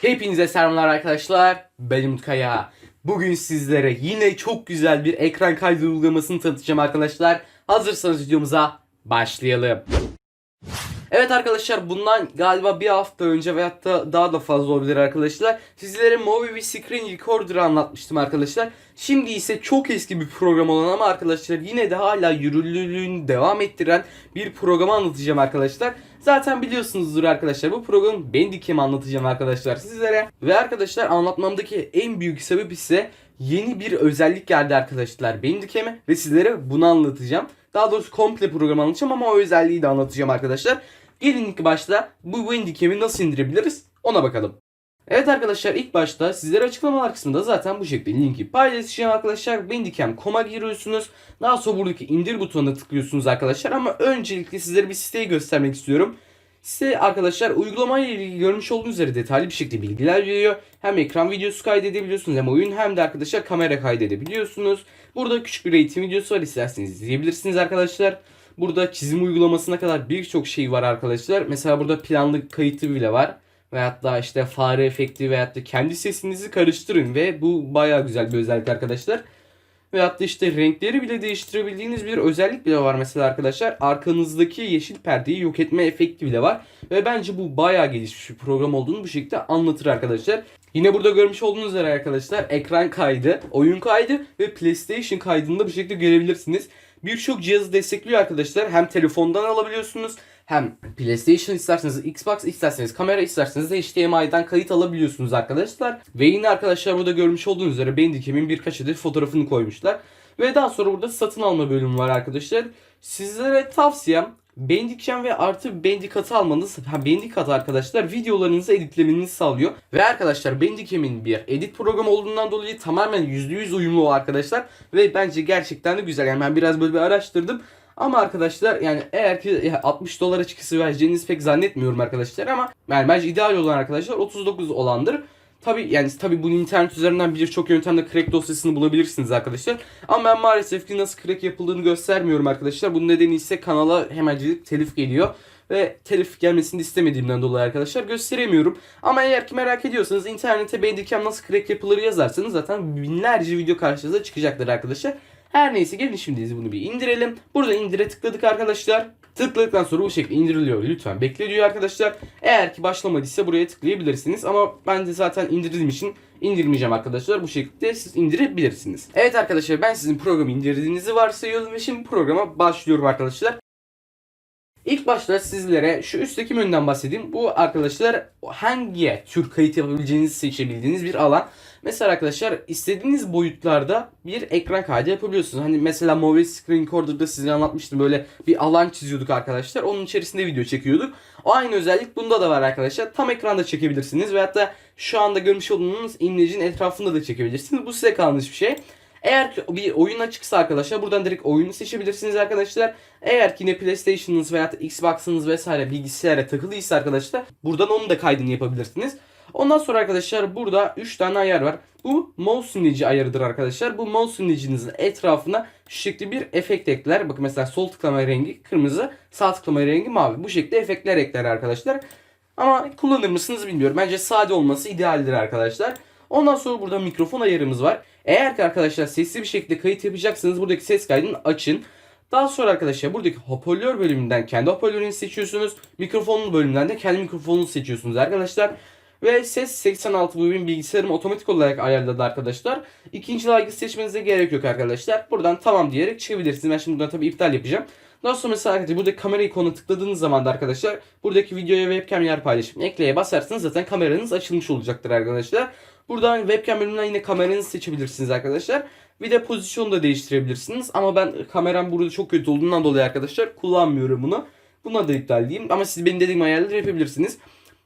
Hepinize selamlar arkadaşlar. Ben Umut Kaya. Bugün sizlere yine çok güzel bir ekran kaydı uygulamasını tanıtacağım arkadaşlar. Hazırsanız videomuza başlayalım. Evet arkadaşlar bundan galiba bir hafta önce veyahut da daha da fazla olabilir arkadaşlar. Sizlere Movie Screen Recorder'ı anlatmıştım arkadaşlar. Şimdi ise çok eski bir program olan ama arkadaşlar yine de hala yürürlülüğünü devam ettiren bir programı anlatacağım arkadaşlar. Zaten biliyorsunuzdur arkadaşlar bu programın Bandicam'ı anlatacağım arkadaşlar sizlere. Ve arkadaşlar anlatmamdaki en büyük sebep ise yeni bir özellik geldi arkadaşlar Bandicam'e ve sizlere bunu anlatacağım. Daha doğrusu komple programı anlatacağım ama o özelliği de anlatacağım arkadaşlar. Gelin ilk başta bu Bandicam'i nasıl indirebiliriz ona bakalım. Evet arkadaşlar ilk başta sizlere açıklamalar kısmında zaten bu şekilde linki paylaşacağım arkadaşlar. Bandicam.com'a giriyorsunuz. Daha sonra buradaki indir butonuna tıklıyorsunuz arkadaşlar. Ama öncelikle sizlere bir siteyi göstermek istiyorum. Site arkadaşlar uygulamayla ilgili görmüş olduğunuz üzere detaylı bir şekilde bilgiler veriyor. Hem ekran videosu kaydedebiliyorsunuz hem oyun hem de arkadaşlar kamera kaydedebiliyorsunuz. Burada küçük bir eğitim videosu var isterseniz izleyebilirsiniz arkadaşlar. Burada çizim uygulamasına kadar birçok şey var arkadaşlar. Mesela burada planlı kayıtı bile var. Veyahut da işte fare efekti veyahut da kendi sesinizi karıştırın ve bu baya güzel bir özellik arkadaşlar. Veyahut da işte renkleri bile değiştirebildiğiniz bir özellik bile var mesela arkadaşlar. Arkanızdaki yeşil perdeyi yok etme efekti bile var. Ve bence bu bayağı gelişmiş bir program olduğunu bu şekilde anlatır arkadaşlar. Yine burada görmüş olduğunuz üzere arkadaşlar ekran kaydı, oyun kaydı ve PlayStation kaydını da bu şekilde görebilirsiniz. Birçok cihazı destekliyor arkadaşlar. Hem telefondan alabiliyorsunuz hem PlayStation isterseniz Xbox isterseniz kamera isterseniz de HDMI'den kayıt alabiliyorsunuz arkadaşlar. Ve yine arkadaşlar burada görmüş olduğunuz üzere Bandicam'in birkaç adet fotoğrafını koymuşlar. Ve daha sonra burada satın alma bölümü var arkadaşlar. Sizlere tavsiyem Bandicam ve artı Bandicat'ı almanız. Ha Bandicat arkadaşlar videolarınızı editlemenizi sağlıyor. Ve arkadaşlar Bandicam'in bir edit programı olduğundan dolayı tamamen %100 uyumlu arkadaşlar. Ve bence gerçekten de güzel. Yani ben biraz böyle bir araştırdım. Ama arkadaşlar yani eğer ki 60 dolara çıkısı vereceğinizi pek zannetmiyorum arkadaşlar ama yani bence ideal olan arkadaşlar 39 olandır. Tabi yani tabi bunu internet üzerinden birçok yöntemle crack dosyasını bulabilirsiniz arkadaşlar. Ama ben maalesef ki nasıl crack yapıldığını göstermiyorum arkadaşlar. Bunun nedeni ise kanala hemencilik telif geliyor. Ve telif gelmesini istemediğimden dolayı arkadaşlar gösteremiyorum. Ama eğer ki merak ediyorsanız internete Bandicam nasıl crack yapılır yazarsanız zaten binlerce video karşınıza çıkacaktır arkadaşlar. Her neyse gelin şimdi bunu bir indirelim. Burada indire tıkladık arkadaşlar. Tıkladıktan sonra bu şekilde indiriliyor. Lütfen bekle diyor arkadaşlar. Eğer ki başlamadıysa buraya tıklayabilirsiniz. Ama ben de zaten indirdiğim için indirmeyeceğim arkadaşlar. Bu şekilde siz indirebilirsiniz. Evet arkadaşlar ben sizin programı indirdiğinizi varsayıyorum ve şimdi programa başlıyorum arkadaşlar. İlk başta sizlere şu üstteki menüden bahsedeyim. Bu arkadaşlar hangi tür kayıt yapabileceğinizi seçebildiğiniz bir alan. Mesela arkadaşlar istediğiniz boyutlarda bir ekran kaydı yapabiliyorsunuz. Hani mesela Movie Screen Recorder'da size anlatmıştım. Böyle bir alan çiziyorduk arkadaşlar. Onun içerisinde video çekiyorduk. O aynı özellik bunda da var arkadaşlar. Tam ekranda çekebilirsiniz. Veyahut da şu anda görmüş olduğunuz imlecin etrafında da çekebilirsiniz. Bu size kalmış bir şey. Eğer ki bir oyun açıksa arkadaşlar buradan direkt oyunu seçebilirsiniz arkadaşlar. Eğer ki ne PlayStation'ınız veya Xbox'ınız vesaire bilgisayara takılıysa arkadaşlar buradan onun da kaydını yapabilirsiniz. Ondan sonra arkadaşlar burada 3 tane ayar var. Bu mouse simleci ayarıdır arkadaşlar. Bu mouse simlecinizin etrafına şu şekilde bir efekt ekler. Bakın mesela sol tıklama rengi kırmızı, sağ tıklama rengi mavi. Bu şekilde efektler ekler arkadaşlar. Ama kullanır mısınız bilmiyorum. Bence sade olması idealdir arkadaşlar. Ondan sonra burada mikrofon ayarımız var. Eğer ki arkadaşlar sesli bir şekilde kayıt yapacaksanız buradaki ses kaydını açın. Daha sonra arkadaşlar buradaki hoparlör bölümünden kendi hoparlörünüzü seçiyorsunuz. Mikrofonun bölümünden de kendi mikrofonunuzu seçiyorsunuz arkadaşlar. Ve ses 86 bu benim bilgisayarım otomatik olarak ayarladı arkadaşlar. İkinci lagı seçmenize gerek yok arkadaşlar. Buradan tamam diyerek çıkabilirsiniz. Ben şimdi buradan tabii iptal yapacağım. Daha sonra mesela arkadaşlar burada kamera ikonuna tıkladığınız zaman da arkadaşlar buradaki videoya webcam yer paylaşım ekleye basarsanız zaten kameranız açılmış olacaktır arkadaşlar. Buradan webcam bölümünden yine kameranızı seçebilirsiniz arkadaşlar. Bir de pozisyonu da değiştirebilirsiniz. Ama ben kameram burada çok kötü olduğundan dolayı arkadaşlar kullanmıyorum bunu. Buna da iptal diyeyim. Ama siz benim dediğim ayarları yapabilirsiniz.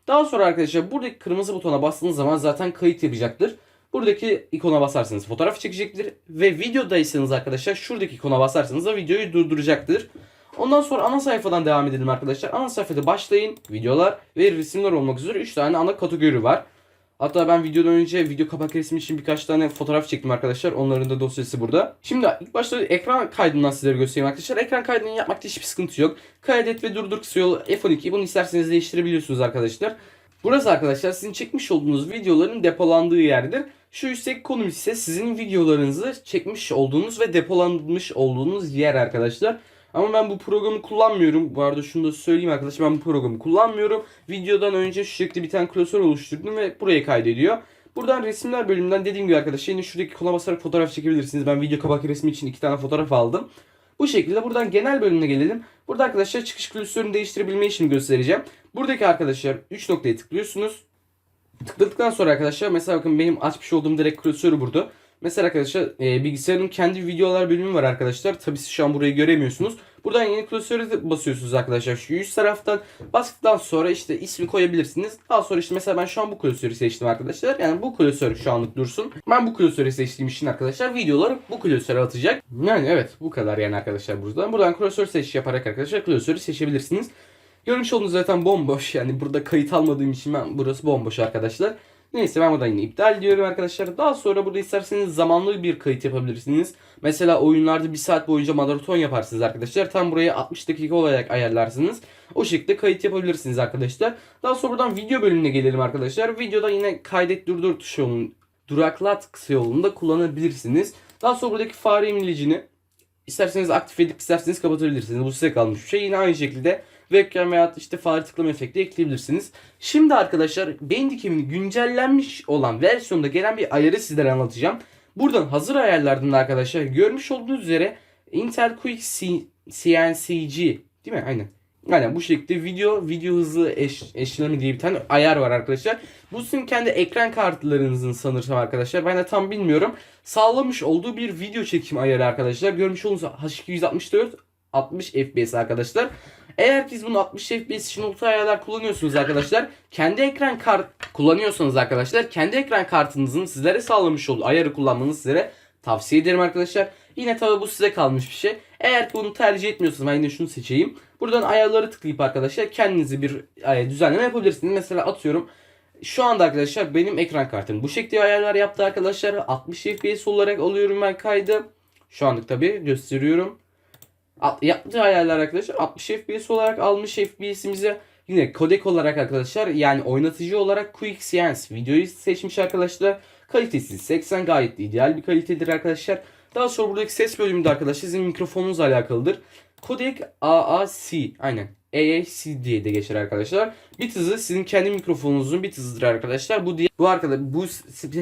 Daha sonra arkadaşlar buradaki kırmızı butona bastığınız zaman zaten kayıt yapacaktır. Buradaki ikona basarsanız fotoğraf çekecektir. Ve videodaysanız arkadaşlar şuradaki ikona basarsanız da videoyu durduracaktır. Ondan sonra ana sayfadan devam edelim arkadaşlar. Ana sayfada başlayın. Videolar ve resimler olmak üzere 3 tane ana kategori var. Hatta ben videodan önce video kapak resmi için birkaç tane fotoğraf çektim arkadaşlar. Onların da dosyası burada. Şimdi ilk başta ekran kaydından sizlere göstereyim arkadaşlar. Ekran kaydını yapmakta hiçbir sıkıntı yok. Kaydet ve durdur yolu F12. Bunu isterseniz değiştirebiliyorsunuz arkadaşlar. Burası arkadaşlar sizin çekmiş olduğunuz videoların depolandığı yerdir. Şu üstteki konum ise sizin videolarınızı çekmiş olduğunuz ve depolanmış olduğunuz yer arkadaşlar. Ama ben bu programı kullanmıyorum. Bu arada şunu da söyleyeyim arkadaşlar ben bu programı kullanmıyorum. Videodan önce şekilde bir tane klasör oluşturdum ve buraya kaydediyor. Buradan resimler bölümünden dediğim gibi arkadaşlar yine şuradaki kola basarak fotoğraf çekebilirsiniz. Ben video kapak resmi için iki tane fotoğraf aldım. Bu şekilde buradan genel bölümüne gelelim. Burada arkadaşlar çıkış klasörünü değiştirebilme işini göstereceğim. Buradaki arkadaşlar 3 noktaya tıklıyorsunuz. Tıkladıktan sonra arkadaşlar mesela bakın benim açmış olduğum direkt klasörü burada. Mesela arkadaşlar e, bilgisayarın kendi videolar bölümü var arkadaşlar. Tabii siz şu an burayı göremiyorsunuz. Buradan yeni klasöre basıyorsunuz arkadaşlar. Şu üst taraftan bastıktan sonra işte ismi koyabilirsiniz. Daha sonra işte mesela ben şu an bu klasörü seçtim arkadaşlar. Yani bu klasör şu anlık dursun. Ben bu klasörü seçtiğim için arkadaşlar videoları bu klasöre atacak. Yani evet bu kadar yani arkadaşlar buradan. Buradan klasör seçiş yaparak arkadaşlar klasörü seçebilirsiniz. Görmüş olduğunuz zaten bomboş. Yani burada kayıt almadığım için ben burası bomboş arkadaşlar. Neyse ben buradan yine iptal diyorum arkadaşlar. Daha sonra burada isterseniz zamanlı bir kayıt yapabilirsiniz. Mesela oyunlarda bir saat boyunca maraton yaparsınız arkadaşlar. Tam buraya 60 dakika olarak ayarlarsınız. O şekilde kayıt yapabilirsiniz arkadaşlar. Daha sonra buradan video bölümüne gelelim arkadaşlar. Videoda yine kaydet durdur tuşu yolun, duraklat kısa yolunda kullanabilirsiniz. Daha sonra buradaki fare imlecini isterseniz aktif edip isterseniz kapatabilirsiniz. Bu size kalmış bir şey. Yine aynı şekilde webcam veya işte fare tıklama efekti ekleyebilirsiniz. Şimdi arkadaşlar Bandicam'in güncellenmiş olan versiyonda gelen bir ayarı sizlere anlatacağım. Buradan hazır ayarlardan arkadaşlar görmüş olduğunuz üzere Intel Quick CNCG değil mi? Aynen. Aynen bu şekilde video video hızı eş, eşlemi diye bir tane ayar var arkadaşlar. Bu sizin kendi ekran kartlarınızın sanırsam arkadaşlar. Ben de tam bilmiyorum. Sağlamış olduğu bir video çekim ayarı arkadaşlar. Görmüş olduğunuz H264 60 FPS arkadaşlar. Eğer siz bunu 60 FPS için ultra ayarlar kullanıyorsunuz arkadaşlar. Kendi ekran kart kullanıyorsanız arkadaşlar kendi ekran kartınızın sizlere sağlamış olduğu ayarı kullanmanızı sizlere tavsiye ederim arkadaşlar. Yine tabi bu size kalmış bir şey. Eğer bunu tercih etmiyorsanız ben yine şunu seçeyim. Buradan ayarları tıklayıp arkadaşlar kendinize bir e, düzenleme yapabilirsiniz. Mesela atıyorum şu anda arkadaşlar benim ekran kartım bu şekilde ayarlar yaptı arkadaşlar. 60 FPS olarak alıyorum ben kaydı. Şu anlık tabi gösteriyorum. Yaptığı ayarlar arkadaşlar 60 FPS olarak almış FPS'imizi yine kodek olarak arkadaşlar yani oynatıcı olarak Quick Science videoyu seçmiş arkadaşlar. Kalitesi 80 gayet de ideal bir kalitedir arkadaşlar. Daha sonra buradaki ses bölümünde arkadaşlar sizin mikrofonunuzla alakalıdır. Kodek AAC aynen AAC diye de geçer arkadaşlar. Bit hızı sizin kendi mikrofonunuzun bit hızıdır arkadaşlar. Bu diye bu arkadaş bu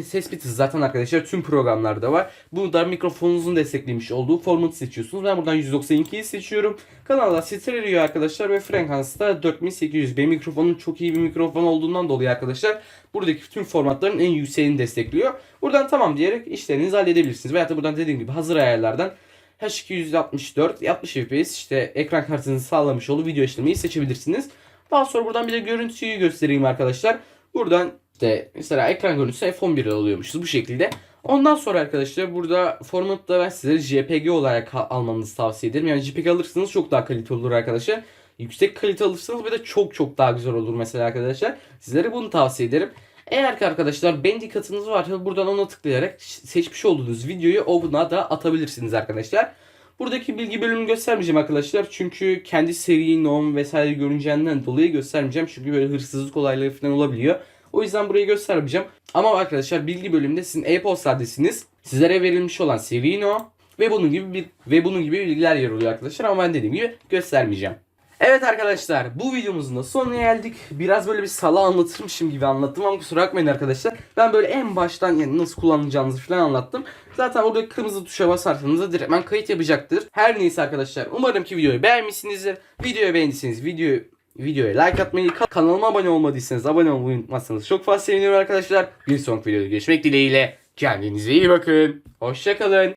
ses bit hızı zaten arkadaşlar tüm programlarda var. Bu da mikrofonunuzun desteklemiş olduğu formatı seçiyorsunuz. Ben buradan 192'yi seçiyorum. Kanalda stereo arkadaşlar ve frekansta 4800. Benim mikrofonum çok iyi bir mikrofon olduğundan dolayı arkadaşlar buradaki tüm formatların en yükseğini destekliyor. Buradan tamam diyerek işlerinizi halledebilirsiniz. Veyahut da buradan dediğim gibi hazır ayarlardan H264 60 FPS işte ekran kartınızı sağlamış olduğu video işlemeyi seçebilirsiniz. Daha sonra buradan bir de görüntüyü göstereyim arkadaşlar. Buradan işte mesela ekran görüntüsü F11 alıyormuşuz bu şekilde. Ondan sonra arkadaşlar burada formatta ben size JPG olarak almanızı tavsiye ederim. Yani JPG alırsanız çok daha kaliteli olur arkadaşlar. Yüksek kalite alırsanız bir de çok çok daha güzel olur mesela arkadaşlar. Sizlere bunu tavsiye ederim. Eğer ki arkadaşlar Bandicam'ınız varsa buradan ona tıklayarak seçmiş olduğunuz videoyu ona da atabilirsiniz arkadaşlar. Buradaki bilgi bölümünü göstermeyeceğim arkadaşlar. Çünkü kendi seri, nom vesaire görüneceğinden dolayı göstermeyeceğim. Çünkü böyle hırsızlık olayları falan olabiliyor. O yüzden burayı göstermeyeceğim. Ama arkadaşlar bilgi bölümünde sizin e-posta adresiniz, sizlere verilmiş olan seri no ve bunun gibi bir ve bunun gibi bilgiler yer alıyor arkadaşlar. Ama ben dediğim gibi göstermeyeceğim. Evet arkadaşlar bu videomuzun da sonuna geldik. Biraz böyle bir sala anlatırmışım gibi anlattım ama kusura bakmayın arkadaşlar. Ben böyle en baştan yani nasıl kullanacağınızı falan anlattım. Zaten orada kırmızı tuşa basarsanız da direktmen kayıt yapacaktır. Her neyse arkadaşlar umarım ki videoyu beğenmişsinizdir. Videoyu beğendiyseniz videoyu videoya like atmayı, ka- kanalıma abone olmadıysanız abone olmayı unutmazsanız çok fazla sevinirim arkadaşlar. Bir sonraki videoda görüşmek dileğiyle. Kendinize iyi bakın. Hoşçakalın.